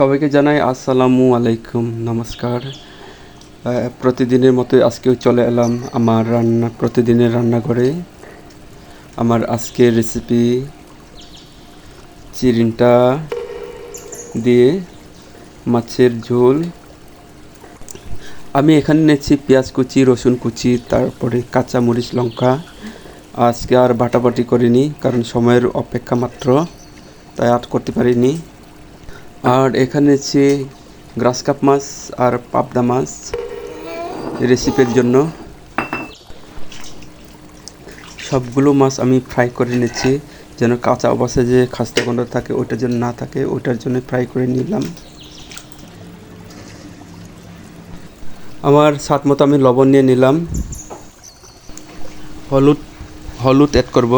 সবাইকে জানাই আসসালামু আলাইকুম, নমস্কার। প্রতিদিনের মতো আজকেও চলে এলাম আমার রান্না, প্রতিদিনের রান্নাঘরে। আমার আজকের রেসিপি চিরিনটা দিয়ে মাছের ঝোল। আমি এখানে নিয়েছি পেঁয়াজ কুচি, রসুন কুচি, তারপরে কাঁচা মরিচ লঙ্কা। আজকে আর বাটাবাটি করিনি, কারণ সময়ের অপেক্ষা মাত্র, তাই আর করতে পারিনি। আর এখানে আছে গ্রাস কাপ মাছ আর পাবদা মাছ রেসিপির জন্য। সবগুলো মাছ আমি ফ্রাই করে নিচ্ছি, যেন কাঁচা অবস্থায় যে খাস্তা গন্ধ থাকে ওইটা যেন না থাকে, ওইটার জন্য ফ্রাই করে নিলাম। আমার স্বাদ মতো আমি লবণ নিয়ে নিলাম। হলুদ হলুদ অ্যাড করব।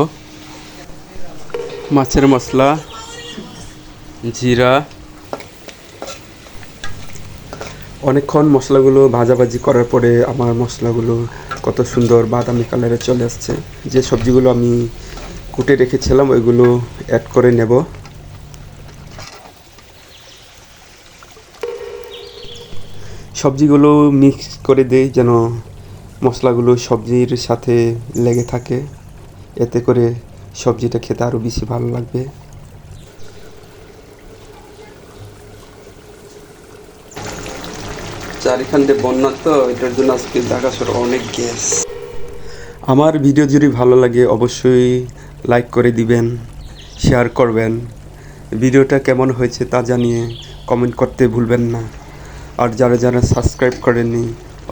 মাছের মশলা, জিরা অনেকক্ষণ মশলাগুলো ভাজাভাজি করার পরে আমার মশলাগুলো কত সুন্দর বাদামি কালারে চলে আসছে। যে সবজিগুলো আমি কুটে রেখেছিলাম, ওইগুলো অ্যাড করে নেব। সবজিগুলো মিক্স করে দেই যেন মশলাগুলো সবজির সাথে লেগে থাকে। এতে করে সবজিটা খেতে আরও বেশি ভালো লাগবে। চারিখান দিয়ে বন্যা তো, এটার জন্য আজকে ঢাকা শহরে অনেক গ্যাস আমার ভিডিও যদি ভালো লাগে, অবশ্যই লাইক করে দিবেন শেয়ার করবেন। ভিডিওটা কেমন হয়েছে তা জানিয়ে কমেন্ট করতে ভুলবেন না। আর যারা যারা সাবস্ক্রাইব করেননি,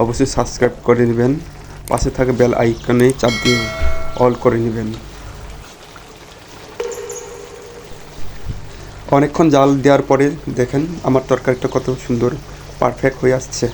অবশ্যই সাবস্ক্রাইব করে নেবেন। পাশে থাকা বেল আইকনে চাপ দিয়ে অল করে নেবেন। অনেকক্ষণ জাল দেওয়ার পরে দেখেন আমার তরকারিটা কত সুন্দর। পারফেক্ট হয়ে আসছে।